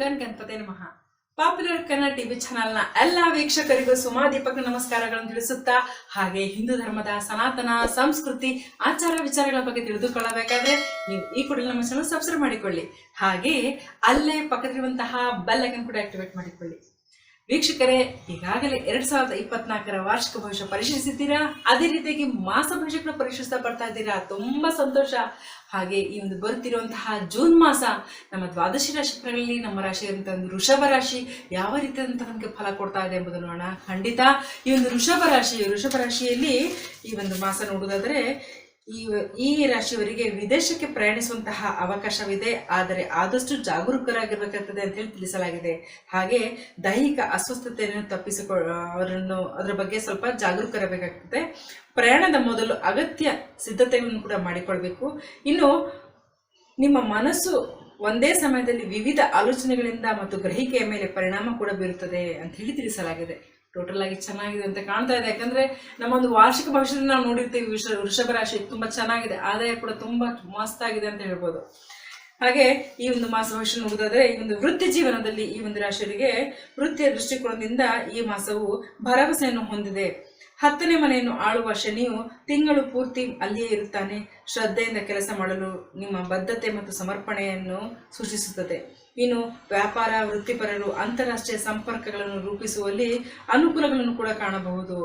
Gun Ganapati ನಮಃ. Popular Kannada TV ಚಾನೆಲ್ನ ಎಲ್ಲ ವೀಕ್ಷಕರಿಗೂ ಸುಮಾ ದೀಪಕ್ ನಮಸ್ಕಾರಗಳನ್ನು ತಿಳಿಸುತ್ತಾ, ಹಾಗೆ ಹಿಂದೂ ಧರ್ಮದ ಸನಾತನ, ಸಂಸ್ಕೃತಿ, ಆಚಾರ ವಿಚಾರಗಳ ಬಗ್ಗೆ ತಿಳಿದುಕೊಳ್ಳಬೇಕಾದ್ರೆ ನೀವು ಈ ಕೂಡಲೇ ನಮ್ಮ ಚಾನಲ್ ಸಬ್ಸ್ಕ್ರೈಬ್ ಮಾಡಿಕೊಳ್ಳಿ. ಹಾಗೆ ಅಲ್ಲೇ ಪಕ್ಕದಿರುವಂತಹ ಬೆಲ್ ಕೂಡ ಆಕ್ಟಿವೇಟ್ ಮಾಡಿಕೊಳ್ಳಿ. ವೀಕ್ಷಕರೇ, ಈಗಾಗಲೇ ಎರಡ್ ಸಾವಿರದ ಇಪ್ಪತ್ನಾಲ್ಕರ ವಾರ್ಷಿಕ ಭವಿಷ್ಯ ಪರಿಶೀಲಿಸಿದ್ದೀರಾ? ಅದೇ ರೀತಿಯಾಗಿ ಮಾಸ ಭವಿಷ್ಯಗಳು ಪರಿಶೀಲಿಸ್ತಾ ಬರ್ತಾ ಇದ್ದೀರಾ? ತುಂಬಾ ಸಂತೋಷ. ಹಾಗೆ ಈ ಒಂದು ಬರುತ್ತಿರುವಂತಹ ಜೂನ್ ಮಾಸ ನಮ್ಮ ದ್ವಾದಶಿ ರಾಶಿಗಳಲ್ಲಿ ನಮ್ಮ ರಾಶಿ ಅಂತ ಒಂದು ವೃಷಭ ರಾಶಿ ಯಾವ ರೀತಿಯಾದಂತಹ ನಮಗೆ ಫಲ ಕೊಡ್ತಾ ಇದೆ ಎಂಬುದನ್ನು ನೋಡೋಣ. ಖಂಡಿತ ಈ ಒಂದು ಋಷಭ ರಾಶಿ, ವೃಷಭ ರಾಶಿಯಲ್ಲಿ ಈ ಒಂದು ಮಾಸ ನೋಡುವುದಾದ್ರೆ ಈ ಈ ರಾಶಿಯವರಿಗೆ ವಿದೇಶಕ್ಕೆ ಪ್ರಯಾಣಿಸುವಂತಹ ಅವಕಾಶವಿದೆ, ಆದರೆ ಆದಷ್ಟು ಜಾಗರೂಕರಾಗಿರ್ಬೇಕಾಗ್ತದೆ ಅಂತ ಹೇಳಿ ತಿಳಿಸಲಾಗಿದೆ. ಹಾಗೆ ದೈಹಿಕ ಅಸ್ವಸ್ಥತೆಯನ್ನು ತಪ್ಪಿಸಿಕೊ ಅವರನ್ನು, ಅದರ ಬಗ್ಗೆ ಸ್ವಲ್ಪ ಜಾಗರೂಕರಾಗಬೇಕಾಗ್ತದೆ. ಪ್ರಯಾಣದ ಮೊದಲು ಅಗತ್ಯ ಸಿದ್ಧತೆಯನ್ನು ಕೂಡ ಮಾಡಿಕೊಳ್ಬೇಕು. ಇನ್ನು ನಿಮ್ಮ ಮನಸ್ಸು ಒಂದೇ ಸಮಯದಲ್ಲಿ ವಿವಿಧ ಆಲೋಚನೆಗಳಿಂದ ಮತ್ತು ಗ್ರಹಿಕೆಯ ಮೇಲೆ ಪರಿಣಾಮ ಕೂಡ ಬೀರುತ್ತದೆ ಅಂತ ಹೇಳಿ ತಿಳಿಸಲಾಗಿದೆ. ಟೋಟಲ್ ಆಗಿ ಚೆನ್ನಾಗಿದೆ ಅಂತ ಕಾಣ್ತಾ ಇದೆ. ಯಾಕಂದ್ರೆ ನಮ್ಮ ಒಂದು ವಾರ್ಷಿಕ ಭವಿಷ್ಯದಲ್ಲಿ ನಾವು ನೋಡಿರ್ತೀವಿ ವಿಷ, ವೃಷಭ ರಾಶಿ ತುಂಬಾ ಚೆನ್ನಾಗಿದೆ. ಆದಾಯ ಕೂಡ ತುಂಬಾ ಮಸ್ತ್ ಆಗಿದೆ ಅಂತ ಹೇಳ್ಬೋದು. ಹಾಗೆ ಈ ಒಂದು ಮಾಸ ಭವಿಷ್ಯ ನೋಡೋದಾದ್ರೆ ಈ ಒಂದು ವೃತ್ತಿ ಜೀವನದಲ್ಲಿ ಈ ಒಂದು ರಾಶಿಯರಿಗೆ ವೃತ್ತಿಯ ದೃಷ್ಟಿಕೋನದಿಂದ ಈ ಮಾಸವು ಭರವಸೆಯನ್ನು ಹೊಂದಿದೆ. ಹತ್ತನೇ ಮನೆಯನ್ನು ಆಳುವ ಶನಿಯು ತಿಂಗಳು ಪೂರ್ತಿ ಅಲ್ಲಿಯೇ ಇರುತ್ತಾನೆ. ಶ್ರದ್ಧೆಯಿಂದ ಕೆಲಸ ಮಾಡಲು ನಿಮ್ಮ ಬದ್ಧತೆ ಮತ್ತು ಸಮರ್ಪಣೆಯನ್ನು ಸೂಚಿಸುತ್ತದೆ. ಇನ್ನು ವ್ಯಾಪಾರ, ವೃತ್ತಿಪರರು, ಅಂತಾರಾಷ್ಟ್ರೀಯ ಸಂಪರ್ಕಗಳನ್ನು ರೂಪಿಸುವಲ್ಲಿ ಅನುಕೂಲಗಳನ್ನು ಕೂಡ ಕಾಣಬಹುದು.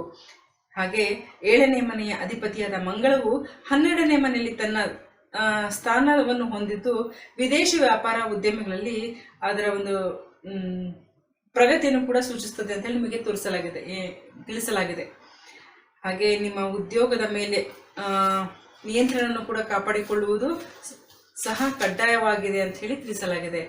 ಹಾಗೆ ಏಳನೇ ಮನೆಯ ಅಧಿಪತಿಯಾದ ಮಂಗಳವು ಹನ್ನೆರಡನೇ ಮನೆಯಲ್ಲಿ ತನ್ನ ಸ್ಥಾನವನ್ನು ಹೊಂದಿದ್ದು ವಿದೇಶಿ ವ್ಯಾಪಾರ ಉದ್ಯಮಗಳಲ್ಲಿ ಅದರ ಒಂದು ಪ್ರಗತಿಯನ್ನು ಕೂಡ ಸೂಚಿಸುತ್ತದೆ ಅಂತ ಹೇಳಿ ನಿಮಗೆ ತೋರಿಸಲಾಗಿದೆ ತಿಳಿಸಲಾಗಿದೆ. ಹಾಗೆ ನಿಮ್ಮ ಉದ್ಯೋಗದ ಮೇಲೆ ನಿಯಂತ್ರಣವನ್ನು ಕೂಡ ಕಾಪಾಡಿಕೊಳ್ಳುವುದು ಸಹ ಕಡ್ಡಾಯವಾಗಿದೆ ಅಂತ ಹೇಳಿ ತಿಳಿಸಲಾಗಿದೆ.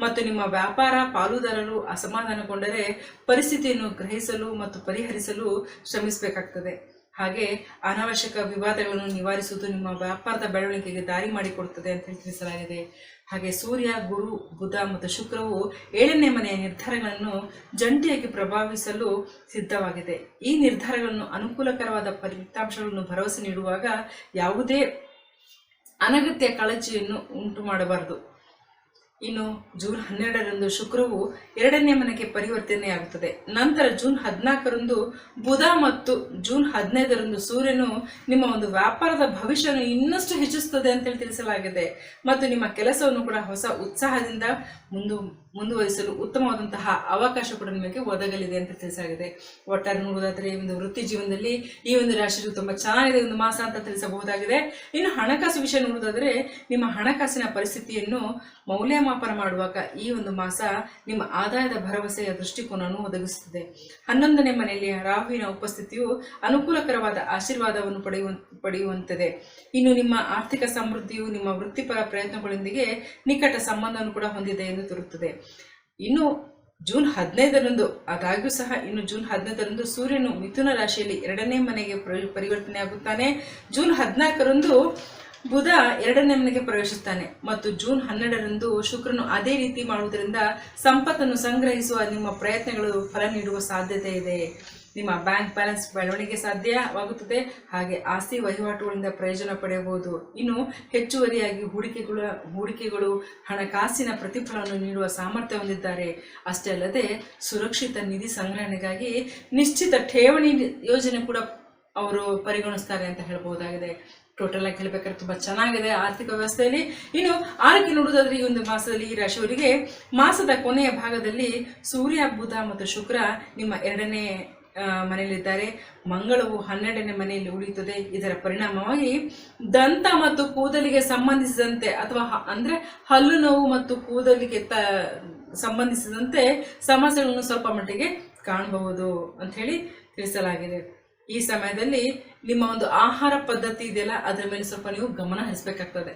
ಮತ್ತು ನಿಮ್ಮ ವ್ಯಾಪಾರ ಪಾಲುದಾರರು ಅಸಮಾಧಾನಗೊಂಡರೆ ಪರಿಸ್ಥಿತಿಯನ್ನು ಗ್ರಹಿಸಲು ಮತ್ತು ಪರಿಹರಿಸಲು ಶ್ರಮಿಸಬೇಕಾಗ್ತದೆ. ಹಾಗೆ ಅನಾವಶ್ಯಕ ವಿವಾದಗಳನ್ನು ನಿವಾರಿಸುವುದು ನಿಮ್ಮ ವ್ಯಾಪಾರದ ಬೆಳವಣಿಗೆಗೆ ದಾರಿ ಮಾಡಿಕೊಡುತ್ತದೆ ಅಂತ ತಿಳಿಸಲಾಗಿದೆ. ಹಾಗೆ ಸೂರ್ಯ, ಗುರು, ಬುಧ ಮತ್ತು ಶುಕ್ರವು ಏಳನೇ ಮನೆಯ ನಿರ್ಧಾರಗಳನ್ನು ಜಂಟಿಯಾಗಿ ಪ್ರಭಾವಿಸಲು ಸಿದ್ಧವಾಗಿದೆ. ಈ ನಿರ್ಧಾರಗಳನ್ನು ಅನುಕೂಲಕರವಾದ ಫಲಿತಾಂಶಗಳನ್ನು ಭರವಸೆ ನೀಡುವಾಗ ಯಾವುದೇ ಅನಗತ್ಯ ಕಾಳಜಿಯನ್ನು ಉಂಟು ಮಾಡಬಾರದು ಇನ್ನು ಜೂನ್ ಹನ್ನೆರಡರಂದು ಶುಕ್ರವು ಎರಡನೇ ಮನೆಗೆ ಪರಿವರ್ತನೆಯಾಗುತ್ತದೆ. ನಂತರ ಜೂನ್ ಹದಿನಾಲ್ಕರಂದು ಬುಧ ಮತ್ತು ಜೂನ್ ಹದಿನೈದರಂದು ಸೂರ್ಯನು ನಿಮ್ಮ ಒಂದು ವ್ಯಾಪಾರದ ಭವಿಷ್ಯವನ್ನು ಇನ್ನಷ್ಟು ಹೆಚ್ಚಿಸುತ್ತದೆ ಅಂತೇಳಿ ತಿಳಿಸಲಾಗಿದೆ. ಮತ್ತು ನಿಮ್ಮ ಕೆಲಸವನ್ನು ಕೂಡ ಹೊಸ ಉತ್ಸಾಹದಿಂದ ಮುಂದು ಮುಂದುವರಿಸಲು ಉತ್ತಮವಾದಂತಹ ಅವಕಾಶ ಕೂಡ ನಿಮಗೆ ಒದಗಲಿದೆ ಅಂತ ತಿಳಿಸಲಾಗಿದೆ. ಒಟ್ಟಾರೆ ನೋಡುವುದಾದರೆ ಈ ಒಂದು ವೃತ್ತಿ ಜೀವನದಲ್ಲಿ ಈ ಒಂದು ರಾಶಿಯು ತುಂಬಾ ಚೆನ್ನಾಗಿದೆ ಒಂದು ಮಾಸ ಅಂತ ತಿಳಿಸಬಹುದಾಗಿದೆ. ಇನ್ನು ಹಣಕಾಸು ವಿಷಯ ನೋಡುವುದಾದರೆ ನಿಮ್ಮ ಹಣಕಾಸಿನ ಪರಿಸ್ಥಿತಿಯನ್ನು ಮೌಲ್ಯಮಾಪನ ಮಾಡುವಾಗ ಈ ಒಂದು ಮಾಸ ನಿಮ್ಮ ಆದಾಯದ ಭರವಸೆಯ ದೃಷ್ಟಿಕೋನವನ್ನು ಒದಗಿಸುತ್ತದೆ. ಹನ್ನೊಂದನೇ ಮನೆಯಲ್ಲಿ ರಾಹುವಿನ ಉಪಸ್ಥಿತಿಯು ಅನುಕೂಲಕರವಾದ ಆಶೀರ್ವಾದವನ್ನು ಪಡೆಯುವ, ಪಡೆಯುವಂತಿದೆ. ಇನ್ನು ನಿಮ್ಮ ಆರ್ಥಿಕ ಸಮೃದ್ಧಿಯು ನಿಮ್ಮ ವೃತ್ತಿಪರ ಪ್ರಯತ್ನಗಳೊಂದಿಗೆ ನಿಕಟ ಸಂಬಂಧವನ್ನು ಕೂಡ ಹೊಂದಿದೆ ಎಂದು ತೋರುತ್ತದೆ. ಇನ್ನು ಜೂನ್ ಹದಿನೈದರಂದು, ಆದಾಗ್ಯೂ ಸಹ ಇನ್ನು ಜೂನ್ ಹದಿನೈದರಂದು ಸೂರ್ಯನು ಮಿಥುನ ರಾಶಿಯಲ್ಲಿ ಎರಡನೇ ಮನೆಗೆ ಪರಿವರ್ತನೆ ಪರಿವರ್ತನೆಯಾಗುತ್ತಾನೆ. ಜೂನ್ ಹದಿನಾಲ್ಕರಂದು ಬುಧ ಎರಡನೇ ಮನೆಗೆ ಪ್ರವೇಶಿಸ್ತಾನೆ ಮತ್ತು ಜೂನ್ ಹನ್ನೆರಡರಂದು ಶುಕ್ರನು ಅದೇ ರೀತಿ ಮಾಡುವುದರಿಂದ ಸಂಪತ್ತನ್ನು ಸಂಗ್ರಹಿಸುವ ನಿಮ್ಮ ಪ್ರಯತ್ನಗಳು ಫಲ ನೀಡುವ ಸಾಧ್ಯತೆ ಇದೆ. ನಿಮ್ಮ ಬ್ಯಾಂಕ್ ಬ್ಯಾಲೆನ್ಸ್ ಬೆಳವಣಿಗೆ ಸಾಧ್ಯವಾಗುತ್ತದೆ, ಹಾಗೆ ಆಸ್ತಿ ವಹಿವಾಟುಗಳಿಂದ ಪ್ರಯೋಜನ ಪಡೆಯಬಹುದು. ಇನ್ನು ಹೆಚ್ಚುವರಿಯಾಗಿ ಹೂಡಿಕೆಗಳ, ಹೂಡಿಕೆಗಳು, ಹಣಕಾಸಿನ ಪ್ರತಿಫಲವನ್ನು ನೀಡುವ ಸಾಮರ್ಥ್ಯ ಹೊಂದಿದ್ದಾರೆ. ಅಷ್ಟೇ ಅಲ್ಲದೆ ಸುರಕ್ಷಿತ ನಿಧಿ ಸಂಗ್ರಹಣೆಗಾಗಿ ನಿಶ್ಚಿತ ಠೇವಣಿ ಯೋಜನೆ ಕೂಡ ಅವರು ಪರಿಗಣಿಸ್ತಾರೆ ಅಂತ ಹೇಳ್ಬಹುದಾಗಿದೆ. ಟೋಟಲ್ ಆಗಿ ಹೇಳ್ಬೇಕಾದ್ರೆ ತುಂಬಾ ಚೆನ್ನಾಗಿದೆ ಆರ್ಥಿಕ ವ್ಯವಸ್ಥೆಯಲ್ಲಿ. ಇನ್ನು ಆರಕ್ಕೆ ನೋಡುವುದಾದ್ರೆ ಈ ಒಂದು ಮಾಸದಲ್ಲಿ ಈ ರಾಶಿಯವರಿಗೆ ಮಾಸದ ಕೊನೆಯ ಭಾಗದಲ್ಲಿ ಸೂರ್ಯ, ಬುಧ ಮತ್ತು ಶುಕ್ರ ನಿಮ್ಮ ಎರಡನೇ ಮನೆಯಲ್ಲಿದ್ದಾರೆ. ಮಂಗಳವು ಹನ್ನೆರಡನೇ ಮನೆಯಲ್ಲಿ ಉಳಿಯುತ್ತದೆ. ಇದರ ಪರಿಣಾಮವಾಗಿ ದಂತ ಮತ್ತು ಕೂದಲಿಗೆ ಸಂಬಂಧಿಸಿದಂತೆ ಅಥವಾ ಅಂದರೆ ಅಂದ್ರೆ ಹಲ್ಲು ನೋವು ಮತ್ತು ಕೂದಲಿಗೆ ತ, ಸಂಬಂಧಿಸಿದಂತೆ ಸಮಸ್ಯೆಗಳನ್ನು ಸ್ವಲ್ಪ ಮಟ್ಟಿಗೆ ಕಾಣಬಹುದು ಅಂತ ಹೇಳಿ ತಿಳಿಸಲಾಗಿದೆ. ಈ ಸಮಯದಲ್ಲಿ ನಿಮ್ಮ ಒಂದು ಆಹಾರ ಪದ್ಧತಿ ಇದೆಯಲ್ಲ, ಅದರ ಮೇಲೆ ಸ್ವಲ್ಪ ನೀವು ಗಮನ ಹರಿಸಬೇಕಾಗ್ತದೆ.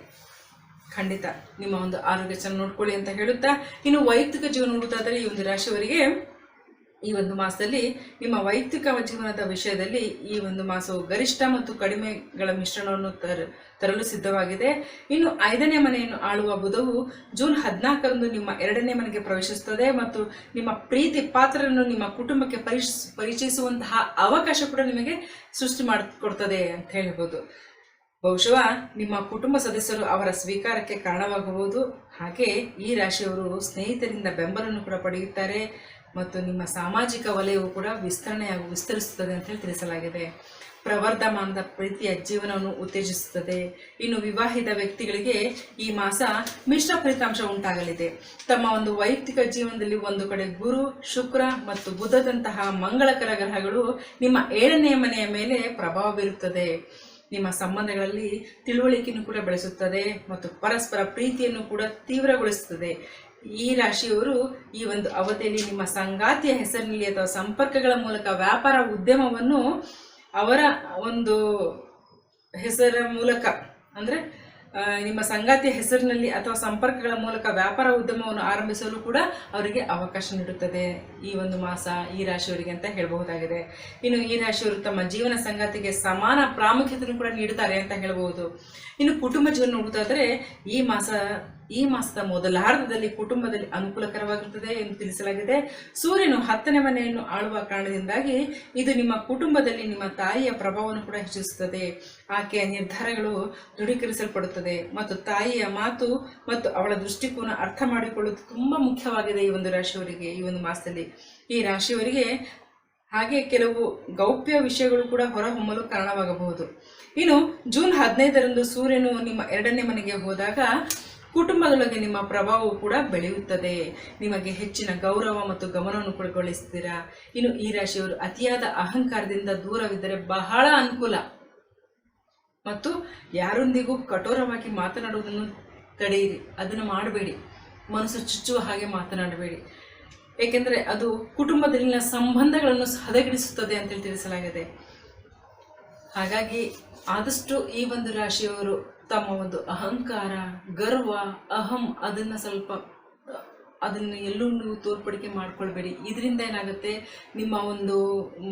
ಖಂಡಿತ ನಿಮ್ಮ ಒಂದು ಆರೋಗ್ಯ ಚೆನ್ನಾಗಿ ನೋಡ್ಕೊಳ್ಳಿ ಅಂತ ಹೇಳುತ್ತಾ, ಇನ್ನು ವೈಯಕ್ತಿಕ ಜೀವನ ನೋಡುವುದಾದರೆ ಈ ಒಂದು ರಾಶಿಯವರಿಗೆ ಈ ಒಂದು ಮಾಸದಲ್ಲಿ ನಿಮ್ಮ ವೈಯಕ್ತಿಕ ಜೀವನದ ವಿಷಯದಲ್ಲಿ ಈ ಒಂದು ಮಾಸವು ಗರಿಷ್ಠ ಮತ್ತು ಕಡಿಮೆಗಳ ಮಿಶ್ರಣವನ್ನು ತರ, ತರಲು ಸಿದ್ಧವಾಗಿದೆ. ಇನ್ನು ಐದನೇ ಮನೆಯನ್ನು ಆಳುವ ಬುಧವು ಜೂನ್ ಹದಿನಾಲ್ಕರಂದು ನಿಮ್ಮ ಎರಡನೇ ಮನೆಗೆ ಪ್ರವೇಶಿಸುತ್ತದೆ ಮತ್ತು ನಿಮ್ಮ ಪ್ರೀತಿ ಪಾತ್ರರನ್ನು ನಿಮ್ಮ ಕುಟುಂಬಕ್ಕೆ ಪರಿಶ್, ಪರಿಚಯಿಸುವಂತಹ ಅವಕಾಶ ಕೂಡ ನಿಮಗೆ ಸೃಷ್ಟಿ ಮಾಡಿಕೊಡ್ತದೆ ಅಂತ ಹೇಳ್ಬೋದು. ಬಹುಶಃ ನಿಮ್ಮ ಕುಟುಂಬ ಸದಸ್ಯರು ಅವರ ಸ್ವೀಕಾರಕ್ಕೆ ಕಾರಣವಾಗಬಹುದು. ಹಾಗೆ ಈ ರಾಶಿಯವರು ಸ್ನೇಹಿತರಿಂದ ಬೆಂಬಲವನ್ನು ಕೂಡ ಪಡೆಯುತ್ತಾರೆ. ಮತ್ತು ನಿಮ್ಮ ಸಾಮಾಜಿಕ ವಲಯವು ಕೂಡ ವಿಸ್ತರಣೆಯಾಗಿ ವಿಸ್ತರಿಸುತ್ತದೆ ಅಂತ ಹೇಳಿ ತಿಳಿಸಲಾಗಿದೆ. ಪ್ರವರ್ಧಮಾನದ ಪ್ರೀತಿಯ ಜೀವನವನ್ನು ಉತ್ತೇಜಿಸುತ್ತದೆ. ಇನ್ನು ವಿವಾಹಿತ ವ್ಯಕ್ತಿಗಳಿಗೆ ಈ ಮಾಸ ಮಿಶ್ರ ಫಲಿತಾಂಶ ಉಂಟಾಗಲಿದೆ. ತಮ್ಮ ಒಂದು ವೈಯಕ್ತಿಕ ಜೀವನದಲ್ಲಿ ಒಂದು ಕಡೆ ಗುರು, ಶುಕ್ರ ಮತ್ತು ಬುಧದಂತಹ ಮಂಗಳಕರ ಗ್ರಹಗಳು ನಿಮ್ಮ ಏಳನೆಯ ಮನೆಯ ಮೇಲೆ ಪ್ರಭಾವ ಬೀರುತ್ತದೆ. ನಿಮ್ಮ ಸಂಬಂಧಗಳಲ್ಲಿ ತಿಳುವಳಿಕೆಯನ್ನು ಕೂಡ ಬೆಳೆಸುತ್ತದೆ ಮತ್ತು ಪರಸ್ಪರ ಪ್ರೀತಿಯನ್ನು ಕೂಡ ತೀವ್ರಗೊಳಿಸುತ್ತದೆ. ಈ ರಾಶಿಯವರು ಈ ಒಂದು ಅವಧಿಯಲ್ಲಿ ನಿಮ್ಮ ಸಂಗಾತಿಯ ಹೆಸರಿನಲ್ಲಿ ಅಥವಾ ಸಂಪರ್ಕಗಳ ಮೂಲಕ ವ್ಯಾಪಾರ ಉದ್ಯಮವನ್ನು ಅವರ ಒಂದು ಹೆಸರ ಮೂಲಕ ಅಂದರೆ ನಿಮ್ಮ ಸಂಗಾತಿಯ ಹೆಸರಿನಲ್ಲಿ ಅಥವಾ ಸಂಪರ್ಕಗಳ ಮೂಲಕ ವ್ಯಾಪಾರ ಉದ್ಯಮವನ್ನು ಆರಂಭಿಸಲು ಕೂಡ ಅವರಿಗೆ ಅವಕಾಶ ನೀಡುತ್ತದೆ ಈ ಒಂದು ಮಾಸ, ಈ ರಾಶಿಯವರಿಗೆ ಅಂತ ಹೇಳಬಹುದಾಗಿದೆ. ಇನ್ನು ಈ ರಾಶಿಯವರು ತಮ್ಮ ಜೀವನ ಸಂಗಾತಿಗೆ ಸಮಾನ ಪ್ರಾಮುಖ್ಯತೆಯನ್ನು ಕೂಡ ನೀಡುತ್ತಾರೆ ಅಂತ ಹೇಳಬಹುದು. ಇನ್ನು ಕುಟುಂಬ ಜೀವನ ನೋಡುವುದಾದರೆ, ಈ ಮಾಸ ಈ ಮಾಸದ ಮೊದಲಾರ್ಧದಲ್ಲಿ ಕುಟುಂಬದಲ್ಲಿ ಅನುಕೂಲಕರವಾಗಿರುತ್ತದೆ ಎಂದು ತಿಳಿಸಲಾಗಿದೆ. ಸೂರ್ಯನು ಹತ್ತನೇ ಮನೆಯನ್ನು ಆಳುವ ಕಾರಣದಿಂದಾಗಿ ಇದು ನಿಮ್ಮ ಕುಟುಂಬದಲ್ಲಿ ನಿಮ್ಮ ತಾಯಿಯ ಪ್ರಭಾವವನ್ನು ಕೂಡ ಹೆಚ್ಚಿಸುತ್ತದೆ. ಆಕೆಯ ನಿರ್ಧಾರಗಳು ದೃಢೀಕರಿಸಲ್ಪಡುತ್ತದೆ ಮತ್ತು ತಾಯಿಯ ಮಾತು ಮತ್ತು ಅವಳ ದೃಷ್ಟಿಕೋನ ಅರ್ಥ ಮಾಡಿಕೊಳ್ಳುವುದು ತುಂಬಾ ಮುಖ್ಯವಾಗಿದೆ ಈ ಒಂದು ರಾಶಿಯವರಿಗೆ, ಈ ಒಂದು ಮಾಸದಲ್ಲಿ. ಈ ರಾಶಿಯವರಿಗೆ ಹಾಗೆ ಕೆಲವು ಗೌಪ್ಯ ವಿಷಯಗಳು ಕೂಡ ಹೊರಹೊಮ್ಮಲು ಕಾರಣವಾಗಬಹುದು. ಇನ್ನು ಜೂನ್ ಹದಿನೈದರಂದು ಸೂರ್ಯನು ನಿಮ್ಮ ಎರಡನೇ ಮನೆಗೆ ಹೋದಾಗ ಕುಟುಂಬದೊಳಗೆ ನಿಮ್ಮ ಪ್ರಭಾವವು ಕೂಡ ಬೆಳೆಯುತ್ತದೆ. ನಿಮಗೆ ಹೆಚ್ಚಿನ ಗೌರವ ಮತ್ತು ಗಮನವನ್ನು ಕೂಡ ಇನ್ನು ಈ ರಾಶಿಯವರು ಅತಿಯಾದ ಅಹಂಕಾರದಿಂದ ದೂರವಿದ್ದರೆ ಬಹಳ ಅನುಕೂಲ. ಮತ್ತು ಯಾರೊಂದಿಗೂ ಕಠೋರವಾಗಿ ಮಾತನಾಡುವುದನ್ನು ತಡೆಯಿರಿ. ಅದನ್ನು ಮಾಡಬೇಡಿ. ಮನಸ್ಸು ಚುಚ್ಚುವ ಹಾಗೆ ಮಾತನಾಡಬೇಡಿ. ಏಕೆಂದರೆ ಅದು ಕುಟುಂಬದಲ್ಲಿನ ಸಂಬಂಧಗಳನ್ನು ಹದಗೆಡಿಸುತ್ತದೆ ಅಂತೇಳಿ ತಿಳಿಸಲಾಗಿದೆ. ಹಾಗಾಗಿ ಆದಷ್ಟು ಈ ಒಂದು ರಾಶಿಯವರು ತಮ್ಮ ಒಂದು ಅಹಂಕಾರ, ಗರ್ವ, ಅಹಂ ಅದನ್ನು ಸ್ವಲ್ಪ, ಅದನ್ನು ಎಲ್ಲೂ ತೋರ್ಪಡಿಕೆ ಮಾಡ್ಕೊಳ್ಬೇಡಿ. ಇದರಿಂದ ಏನಾಗುತ್ತೆ? ನಿಮ್ಮ ಒಂದು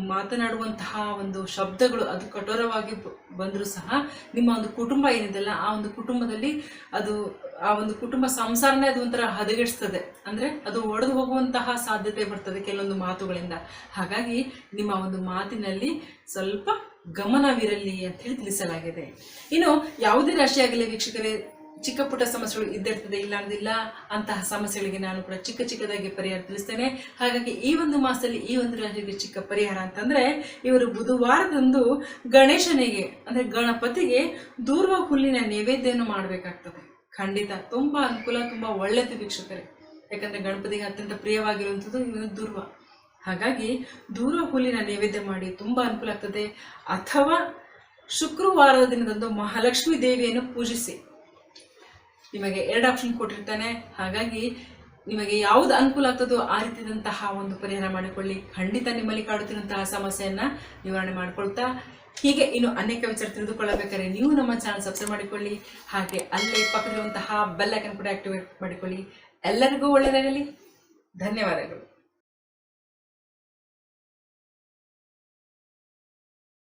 ಮಾತನಾಡುವಂತಹ ಒಂದು ಶಬ್ದಗಳು ಅದು ಕಠೋರವಾಗಿ ಬಂದರೂ ಸಹ ನಿಮ್ಮ ಒಂದು ಕುಟುಂಬ ಏನಿದೆಲ್ಲ ಆ ಒಂದು ಕುಟುಂಬದಲ್ಲಿ ಅದು, ಆ ಒಂದು ಕುಟುಂಬ ಸಂಸಾರನೇ ಅದು ಒಂಥರ ಹದಗೆಡಿಸ್ತದೆ. ಅಂದರೆ ಅದು ಒಡೆದು ಹೋಗುವಂತಹ ಸಾಧ್ಯತೆ ಬರ್ತದೆ ಕೆಲವೊಂದು ಮಾತುಗಳಿಂದ. ಹಾಗಾಗಿ ನಿಮ್ಮ ಒಂದು ಮಾತಿನಲ್ಲಿ ಸ್ವಲ್ಪ ಗಮನವಿರಲಿ ಅಂತ ಹೇಳಿ ತಿಳಿಸಲಾಗಿದೆ. ಇನ್ನು ಯಾವುದೇ ರಾಶಿಯಾಗಲಿ ವೀಕ್ಷಕರೇ, ಚಿಕ್ಕ ಪುಟ್ಟ ಸಮಸ್ಯೆಗಳು ಇದ್ದಿರ್ತದೆ ಇಲ್ಲ ಅನ್ನೋದಿಲ್ಲ ಅಂತಹ ಸಮಸ್ಯೆಗಳಿಗೆ ನಾನು ಕೂಡ ಚಿಕ್ಕ ಚಿಕ್ಕದಾಗಿ ಪರಿಹಾರ ತಿಳಿಸ್ತೇನೆ. ಹಾಗಾಗಿ ಈ ಒಂದು ಮಾಸದಲ್ಲಿ ಈ ಒಂದು ರಾಶಿಗೆ ಚಿಕ್ಕ ಪರಿಹಾರ ಅಂತಂದ್ರೆ, ಇವರು ಬುಧವಾರದಂದು ಗಣೇಶನಿಗೆ, ಅಂದ್ರೆ ಗಣಪತಿಗೆ ದೂರ್ವ ಹುಲ್ಲಿನ ನೈವೇದ್ಯವನ್ನು ಮಾಡಬೇಕಾಗ್ತದೆ. ಖಂಡಿತ ತುಂಬಾ ಅನುಕೂಲ, ತುಂಬಾ ಒಳ್ಳೆಯದು ವೀಕ್ಷಕರೇ. ಯಾಕಂದ್ರೆ ಗಣಪತಿಗೆ ಅತ್ಯಂತ ಪ್ರಿಯವಾಗಿರುವಂಥದ್ದು ಇವನು ದುರ್ವ. ಹಾಗಾಗಿ ದೂರ ಹುಲಿನ ನೈವೇದ್ಯ ಮಾಡಿ ತುಂಬ ಅನುಕೂಲ ಆಗ್ತದೆ. ಅಥವಾ ಶುಕ್ರವಾರದ ದಿನದಂದು ಮಹಾಲಕ್ಷ್ಮಿ ದೇವಿಯನ್ನು ಪೂಜಿಸಿ. ನಿಮಗೆ ಎರಡು ಆಪ್ಷನ್ ಕೊಟ್ಟಿರ್ತಾನೆ. ಹಾಗಾಗಿ ನಿಮಗೆ ಯಾವುದು ಅನುಕೂಲ ಆಗ್ತದೋ ಆ ರೀತಿಯಾದಂತಹ ಒಂದು ಪರಿಹಾರ ಮಾಡಿಕೊಳ್ಳಿ. ಖಂಡಿತ ನಿಮ್ಮಲ್ಲಿ ಕಾಡುತ್ತಿರುವಂತಹ ಸಮಸ್ಯೆಯನ್ನು ನಿವಾರಣೆ ಮಾಡಿಕೊಳ್ತಾ. ಹೀಗೆ ಇನ್ನು ಅನೇಕ ವಿಚಾರ ತಿಳಿದುಕೊಳ್ಳಬೇಕಾದ್ರೆ ನೀವು ನಮ್ಮ ಚಾನಲ್ ಸಬ್ಸ್ಕ್ರೈಬ್ ಮಾಡಿಕೊಳ್ಳಿ. ಹಾಗೆ ಅಲ್ಲೇ ಪಕ್ಕದಲ್ಲಿರುವಂತಹ ಬೆಲ್ ಐಕನ್ ಕೂಡ ಆಕ್ಟಿವೇಟ್ ಮಾಡಿಕೊಳ್ಳಿ. ಎಲ್ಲರಿಗೂ ಒಳ್ಳೆಯದಾಗಲಿ. ಧನ್ಯವಾದಗಳು.